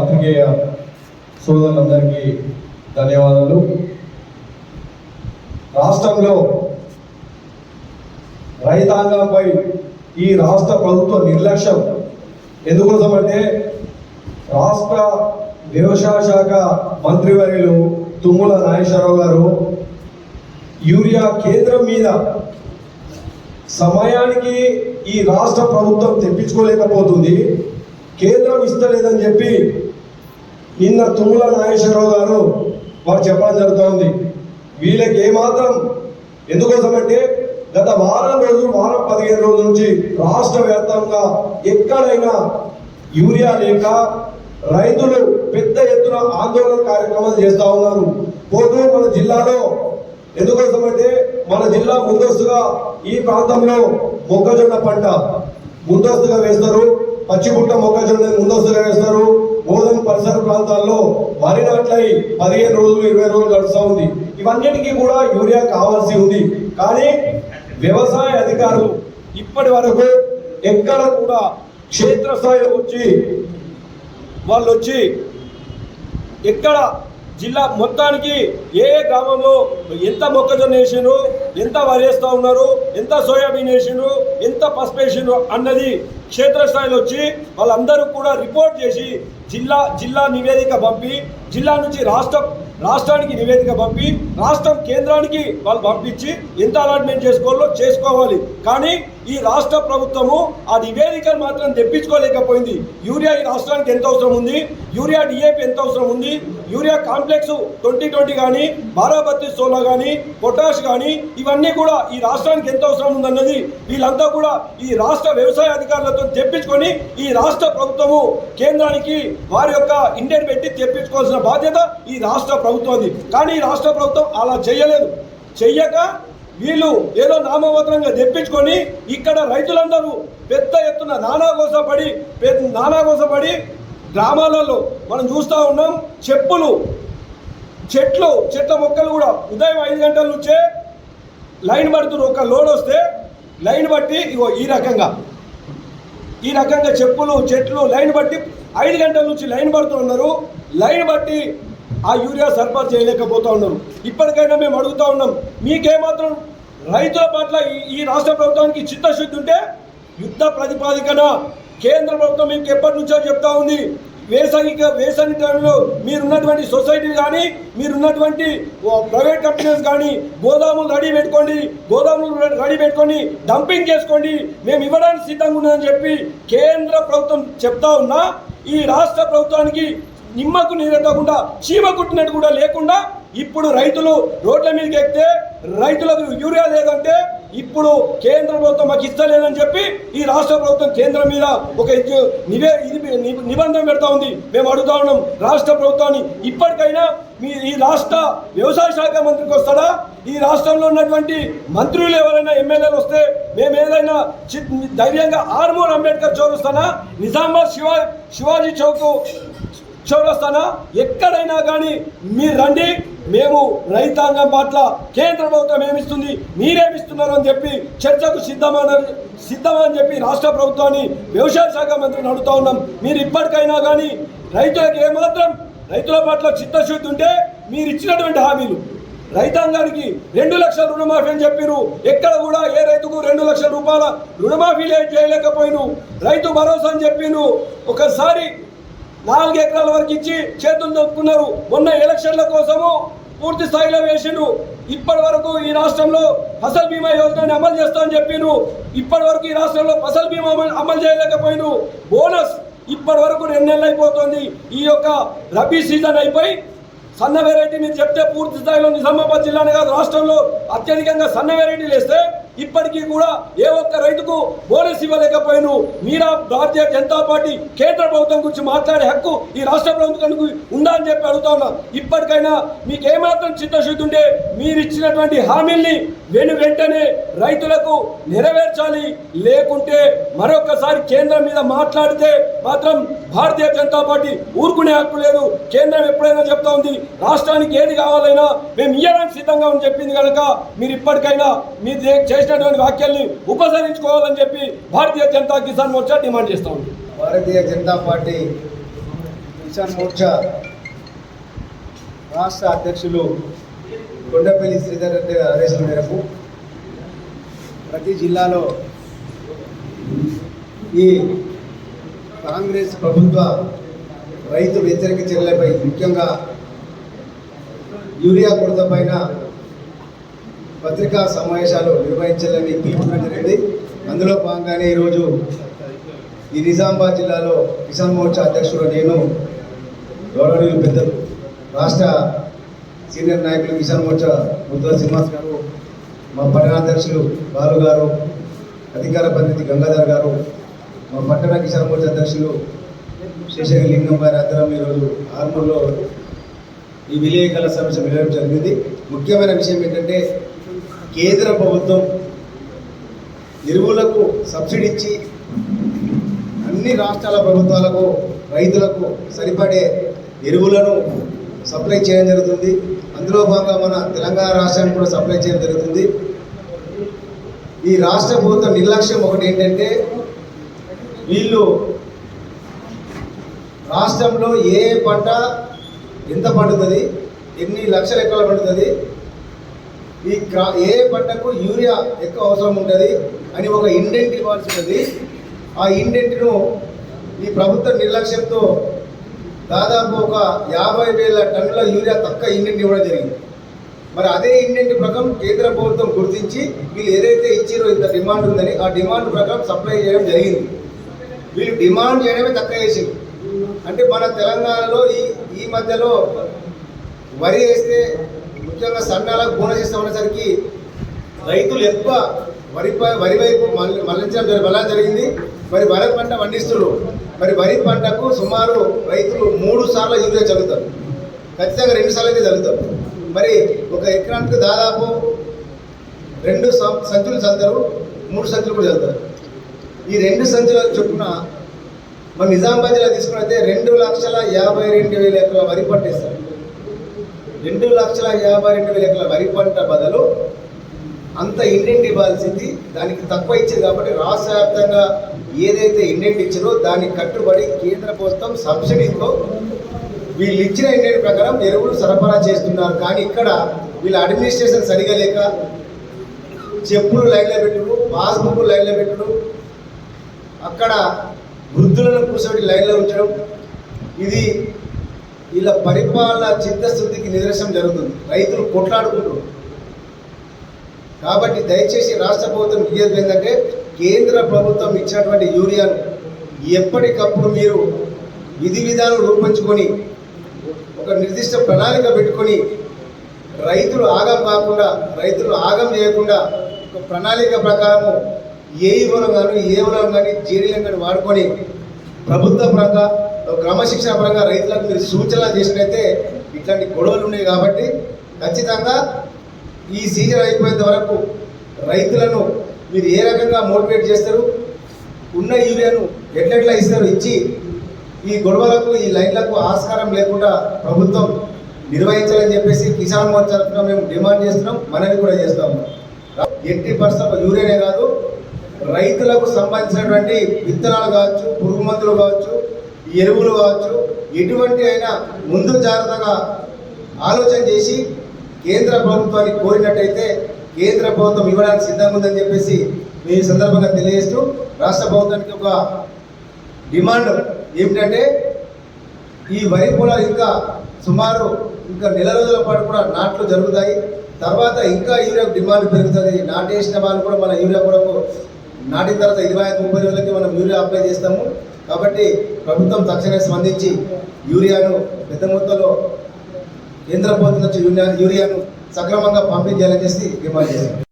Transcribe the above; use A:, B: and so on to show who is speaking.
A: పాత్రికేయ సోదరులందరికీ ధన్యవాదాలు. రాష్ట్రంలో రైతాంగంపై ఈ రాష్ట్ర ప్రభుత్వ నిర్లక్ష్యం ఎందుకోసం అంటే రాష్ట్ర వ్యవసాయ శాఖ మంత్రివర్యులు తుమ్ముల నాగేశ్వరరావు గారు యూరియా కేంద్రం మీద సమయానికి ఈ రాష్ట్ర ప్రభుత్వం తెప్పించుకోలేకపోతుంది. కేంద్రం ఇస్తలేదని చెప్పి నిన్న తుమ్మల నాగేశ్వరరావు గారు వారు చెప్పడం జరుగుతోంది. వీళ్ళకి ఏమాత్రం ఎందుకోసమంటే గత వారం రోజులు వారం పదిహేను రోజుల నుంచి రాష్ట్ర వ్యాప్తంగా ఎక్కడైనా యూరియా లేక రైతులు పెద్ద ఎత్తున ఆందోళన కార్యక్రమాలు చేస్తూ ఉన్నారు. పోతూ మన జిల్లాలో ఎందుకోసమంటే మన జిల్లా ముందస్తుగా ఈ ప్రాంతంలో మొక్కజొన్న పంట ముందస్తుగా వేస్తారు. పచ్చిపుట్ట మొక్కజొన్న ముందస్తుగా వేస్తారు? గోధుమ పరిసర ప్రాంతాల్లో వరి నాట్లై పదిహేను రోజులు ఇరవై రోజులు గడుస్తూ ఉంది. ఇవన్నిటికీ కూడా యూరియా కావాల్సి ఉంది. కానీ వ్యవసాయ అధికారులు ఇప్పటి వరకు ఎక్కడ కూడా క్షేత్రస్థాయిలో వచ్చి వాళ్ళు వచ్చి ఎక్కడ జిల్లా మొత్తానికి ఏ ఏ గ్రామంలో ఎంత మొక్కజొన్న వేసిండ్రు ఎంత వరి వేస్తూ ఉన్నారు ఎంత సోయాబీన్ వేసిండ్రు ఎంత పసుపు వేసిండ్రు అన్నది క్షేత్రస్థాయిలో వచ్చి వాళ్ళందరూ కూడా రిపోర్ట్ చేసి జిల్లా జిల్లా నివేదిక పంపి జిల్లా నుంచి రాష్ట్ర రాష్ట్రానికి నివేదిక పంపి రాష్ట్రం కేంద్రానికి వాళ్ళు పంపించి ఎంత అలాట్మెంట్ చేసుకోవాలో చేసుకోవాలి. కానీ ఈ రాష్ట్ర ప్రభుత్వము ఆ నివేదికను మాత్రం తెప్పించుకోలేకపోయింది. యూరియా ఈ రాష్ట్రానికి ఎంత అవసరం ఉంది? యూరియా డిఏపి ఎంత అవసరం ఉంది? యూరియా కాంప్లెక్స్ ట్వంటీ ట్వంటీ కానీ బారాబత్తి సోలా కానీ పొటాష్ కానీ ఇవన్నీ కూడా ఈ రాష్ట్రానికి ఎంత అవసరం ఉందన్నది వీళ్ళంతా కూడా ఈ రాష్ట్ర వ్యవసాయ అధికారులతో తెప్పించుకొని ఈ రాష్ట్ర ప్రభుత్వము కేంద్రానికి వారి యొక్క ఇండియన్ పెట్టి తెప్పించుకోవాల్సిన బాధ్యత ఈ రాష్ట్ర ప్రభుత్వంది కానీ ఈ రాష్ట్ర ప్రభుత్వం అలా చేయలేదు. చెయ్యక వీళ్ళు ఏదో నామమాత్రంగా తెప్పించుకొని ఇక్కడ రైతులందరూ పెద్ద ఎత్తున నానాగోసపడి పెద్ద నానాగోసపడి గ్రామాలలో మనం చూస్తూ ఉన్నాం చెప్పులు చెట్లు చెట్ల మొక్కలు కూడా ఉదయం ఐదు గంటల నుంచే లైన్ పడుతున్న ఒక లోడ్ వస్తే లైన్ బట్టి ఇగో ఈ రకంగా ఈ రకంగా చెప్పులు చెట్లు లైన్ బట్టి ఐదు గంటల నుంచి లైన్ పడుతున్నారు లైన్ బట్టి ఆ యూరియా సరఫరా చేయలేకపోతా ఉన్నారు. ఇప్పటికైనా మేము అడుగుతా ఉన్నాం మీకేమాత్రం రైతుల పట్ల ఈ- రాష్ట్ర ప్రభుత్వానికి చిత్తశుద్ధి ఉంటే యుద్ధ ప్రతిపాదికన కేంద్ర ప్రభుత్వం మీకు ఎప్పటి నుంచో చెప్తా ఉంది. వేసవి వేసవి టైంలో మీరున్నటువంటి సొసైటీ కానీ మీరున్నటువంటి ప్రైవేట్ కంపెనీస్ కానీ గోదాములు రెడీ పెట్టుకోండి గోదాములు రెడీ పెట్టుకొని డంపింగ్ చేసుకోండి. మేము ఇవ్వడానికి సిద్ధంగా ఉందని చెప్పి కేంద్ర ప్రభుత్వం చెప్తా ఉన్నా ఈ రాష్ట్ర ప్రభుత్వానికి నిమ్మకు నీరెత్తకుండా చీమ కుట్టినట్టు కూడా లేకుండా ఇప్పుడు రైతులు రోడ్ల మీదకి ఎక్కితే రైతులకు యూరియా లేదంటే ఇప్పుడు కేంద్ర ప్రభుత్వం మాకు ఇస్తలేదని చెప్పి ఈ రాష్ట్ర ప్రభుత్వం కేంద్రం మీద ఒక నివే నిబంధన పెడతా ఉంది. మేము అడుగుతా ఉన్నాం రాష్ట్ర ప్రభుత్వాన్ని ఇప్పటికైనా మీ ఈ రాష్ట్ర వ్యవసాయ శాఖ మంత్రికి వస్తాడా? ఈ రాష్ట్రంలో ఉన్నటువంటి మంత్రులు ఎవరైనా ఎమ్మెల్యేలు వస్తే మేము ఏదైనా ధైర్యంగా ఆర్మూర్ అంబేద్కర్ చౌరస్తానా నిజామాబాద్ శివా శివాజీ చౌక్ చౌరస్తానా ఎక్కడైనా కానీ మీరు రండి. మేము రైతాంగం పట్ల కేంద్ర ప్రభుత్వం ఏమిస్తుంది మీరేమిస్తున్నారు అని చెప్పి చర్చకు సిద్ధమని సిద్ధమని చెప్పి రాష్ట్ర ప్రభుత్వాన్ని వ్యవసాయ శాఖ మంత్రిని అడుగుతా ఉన్నాం. మీరు ఇప్పటికైనా కానీ రైతులకు ఏమాత్రం రైతుల పట్ల చిత్తశుద్ధి ఉంటే మీరు ఇచ్చినటువంటి హామీలు. రైతాంగానికి రెండు లక్షల రుణమాఫీ అని చెప్పిరు. ఎక్కడ కూడా ఏ రైతుకు రెండు లక్షల రూపాయల రుణమాఫీ లే- చేయలేకపోయిను. రైతు భరోసా అని చెప్పిను. ఒకసారి నాలుగు ఎకరాల వరకు ఇచ్చి చేతులు దొక్కున్నారు మొన్న ఎలక్షన్ల కోసము పూర్తి స్థాయిలో వేసిండు ఇప్పటి వరకు ఈ రాష్ట్రంలో ఫసల్ బీమా యోజనని అమలు చేస్తామని చెప్పిండు ఇప్పటి వరకు ఈ రాష్ట్రంలో ఫసల్ బీమా అమలు చేయలేకపోయిండు బోనస్ ఇప్పటి వరకు రెండు నెలలు అయిపోతుంది. ఈ యొక్క రబీ సీజన్ అయిపోయి సన్న వెరైటీ మీరు చెప్తే పూర్తి స్థాయిలో నిజామాబాద్ జిల్లానే కాదు రాష్ట్రంలో అత్యధికంగా సన్న వెరైటీలు వేస్తే ఇప్పటికీ కూడా ఏ ఒక్క రైతుకు బోనస్ ఇవ్వలేకపోయాను. మీరా భారతీయ జనతా పార్టీ కేంద్ర ప్రభుత్వం గురించి మాట్లాడే హక్కు ఈ రాష్ట్ర ప్రభుత్వానికి ఉందా అని చెప్పి అడుగుతా ఉన్నా. ఇప్పటికైనా మీకు ఏమాత్రం చిత్తశుద్ధి ఉంటే మీరు ఇచ్చినటువంటి హామీల్ని వెను వెంటనే రైతులకు నెరవేర్చాలి. లేకుంటే మరొకసారి కేంద్రం మీద మాట్లాడితే మాత్రం భారతీయ జనతా పార్టీ ఊరుకునే హక్కు లేదు. కేంద్రం ఎప్పుడైనా చెప్తా ఉంది రాష్ట్రానికి ఏది కావాలైనా మేము ఇయ్యడానికి సిద్ధంగా అని చెప్పింది కనుక మీరు ఇప్పటికైనా మీరు చేసినటువంటి వ్యాఖ్యల్ని ఉపసరించుకోవాలని చెప్పి భారతీయ జనతా కిసాన్ మోర్చా డిమాండ్ చేస్తూ ఉంది.
B: భారతీయ జనతా పార్టీ కిసాన్ మోర్చా రాష్ట్ర అధ్యక్షులు కొండపల్లి శ్రీధర్ రెడ్డి ఆదేశం మేరకు ప్రతి జిల్లాలో ఈ కాంగ్రెస్ ప్రభుత్వ రైతు వ్యతిరేక చర్యలపై ముఖ్యంగా యూరియా కొరత పైన పత్రికా సమావేశాలు నిర్వహించాలని తీర్మానం జరిగింది అందులో భాగంగానే ఈరోజు ఈ నిజామాబాద్ జిల్లాలో కిసాన్ మోర్చా అధ్యక్షుడు నేను గౌరవనీయులు పెద్దలు రాష్ట్ర సీనియర్ నాయకులు కిసాన్ మోర్చా ముద్దా శ్రీనివాస్ గారు మా పట్టణాధ్యక్షులు బాలు గారు అధికార ప్రతినిధి గంగాధర్ గారు మా పట్టణ కిసాన్ మోర్చా అధ్యక్షులు శేషగిరి లింగం గారి ఆధ్వర్యంలో ఈరోజు ఆర్మూర్లో ఈ విలేకరుల సమస్య వెళ్ళడం జరిగింది. ముఖ్యమైన విషయం ఏంటంటే కేంద్ర ప్రభుత్వం ఎరువులకు సబ్సిడీ ఇచ్చి అన్ని రాష్ట్రాల ప్రభుత్వాలకు రైతులకు సరిపడే ఎరువులను సప్లై చేయడం జరుగుతుంది. అందులో భాగంగా మన తెలంగాణ రాష్ట్రానికి కూడా సప్లై చేయడం జరుగుతుంది. ఈ రాష్ట్ర ప్రభుత్వం నిర్లక్ష్యం ఒకటి ఏంటంటే వీళ్ళు రాష్ట్రంలో ఏ పంట ఎంత పండుతుంది ఎన్ని లక్షల ఎకరాలు పండుతుంది ఈ క్రా ఏ పంటకు యూరియా ఎక్కువ అవసరం ఉంటుంది అని ఒక ఇండెంట్ ఇవ్వాల్సి ఉంటుంది ఆ ఇండెంట్ను ఈ ప్రభుత్వ నిర్లక్ష్యంతో దాదాపు ఒక యాభై వేల టన్నుల యూరియా తక్కువ ఇండెంట్ ఇవ్వడం జరిగింది. మరి అదే ఇండెంట్ ప్రకారం కేంద్ర ప్రభుత్వం గుర్తించి వీళ్ళు ఏదైతే ఇచ్చారో ఇంత డిమాండ్ ఉందని ఆ డిమాండ్ ప్రకారం సప్లై చేయడం జరిగింది. వీళ్ళు డిమాండ్ చేయడమే తక్కువ చేసింది. అంటే మన తెలంగాణలో ఈ ఈ మధ్యలో వరి వేస్తే ముఖ్యంగా సన్నాలకు బోనస్ ఇస్తా ఉన్నసరికి రైతులు ఎక్కువ వరి వరి వైపు మళ్ళించడం ఎలా జరిగింది. మరి వరి పంట పండిస్తున్నారు మరి వరి పంటకు సుమారు రైతులు మూడు సార్లు యూరియా చల్లుతారు. ఖచ్చితంగా రెండు సార్లు అయితే చల్లుతారు. మరి ఒక ఎకరానికి దాదాపు రెండు సం- సంచులు చల్లుతారు. మూడు సంచులు కూడా చల్లుతారు. ఈ రెండు సంచుల చొప్పున మన నిజామాబాద్ జిల్లా తీసుకున్నైతే రెండు లక్షల యాభై రెండు వేల ఎకరాల వరి పంట ఇస్తారు రెండు లక్షల యాభై రెండు వేల ఎకరాల వరి పంట బదులు అంత ఇండెంట్ ఇవ్వాల్సింది. దానికి తక్కువ ఇచ్చింది కాబట్టి రాష్ట్ర వ్యాప్తంగా ఏదైతే ఇండెంట్ ఇచ్చారో దానికి కట్టుబడి కేంద్ర ప్రభుత్వం సబ్సిడీతో వీళ్ళు ఇచ్చిన ఇండెంట్ ప్రకారం ఎరువులు సరఫరా చేస్తున్నారు. కానీ ఇక్కడ వీళ్ళ అడ్మినిస్ట్రేషన్ సరిగా లేక చెప్పులు లైన్లో పెట్టుడు పాస్బుక్ లైన్లో పెట్టుడు అక్కడ వృద్ధులను కూర్చోబెట్టి లైన్లో ఉంచడం ఇది వీళ్ళ పరిపాలన చిత్తశుద్ధికి నిదర్శనం జరుగుతుంది. రైతులు కొట్లాడుకుంటారు కాబట్టి దయచేసి రాష్ట్ర ప్రభుత్వం ఇయ్యేది ఏంటంటే కేంద్ర ప్రభుత్వం ఇచ్చినటువంటి యూరియాను ఎప్పటికప్పుడు మీరు విధి విధానం రూపొంచుకొని ఒక నిర్దిష్ట ప్రణాళిక పెట్టుకొని రైతులు ఆగం కాకుండా రైతులు ఆగం చేయకుండా ఒక ప్రణాళిక ప్రకారము ఏ ఇవ్వడం కానీ ఏ ఇవ్వడం కానీ జీడీలను కానీ వాడుకొని ప్రభుత్వ ప్రకారం క్రమశిక్షణ పరంగా రైతులకు మీరు సూచనలు చేసినైతే ఇట్లాంటి గొడవలు ఉన్నాయి కాబట్టి ఖచ్చితంగా ఈ సీజన్ అయిపోయేంత వరకు రైతులను మీరు ఏ రకంగా మోటివేట్ చేస్తారు? ఉన్న యూరియాను ఎట్లెట్లా ఇస్తారు? ఇచ్చి ఈ గొడవలకు ఈ లైన్లకు ఆస్కారం లేకుండా ప్రభుత్వం నిర్వహించాలని చెప్పేసి కిసాన్ మోర్చా తరఫున మేము డిమాండ్ చేస్తున్నాం మనవి కూడా చేస్తాము ఎట్టి పర్సెంట్ యూరియానే కాదు రైతులకు సంబంధించినటువంటి విత్తనాలు కావచ్చు పురుగు మందులు కావచ్చు ఎరువులు కావచ్చు ఎటువంటి అయినా ముందు జాగ్రత్తగా ఆలోచన చేసి కేంద్ర ప్రభుత్వాన్ని కోరినట్టయితే కేంద్ర ప్రభుత్వం ఇవ్వడానికి సిద్ధంగా ఉందని చెప్పేసి మేము ఈ సందర్భంగా తెలియజేస్తూ రాష్ట్ర ప్రభుత్వానికి ఒక డిమాండ్ ఏమిటంటే ఈ వరి పొలాలు ఇంకా సుమారు ఇంకా నెల రోజుల పాటు కూడా నాట్లు జరుగుతాయి. తర్వాత ఇంకా యూరియా డిమాండ్ పెరుగుతుంది. నాటేసిన వాళ్ళు కూడా మన యూరియా కొరకు నాటిన తర్వాత ఇరవై ఐదు ముప్పై రోజులకి మనం యూరియా అప్లై చేస్తాము. కాబట్టి ప్రభుత్వం తక్షణమే స్పందించి యూరియాను పెద్ద మొత్తంలో కేంద్ర ప్రభుత్వం నుంచి యూరియాను సక్రమంగా పంపిణీ చేయాలని చేసి డిమాండ్ చేస్తాం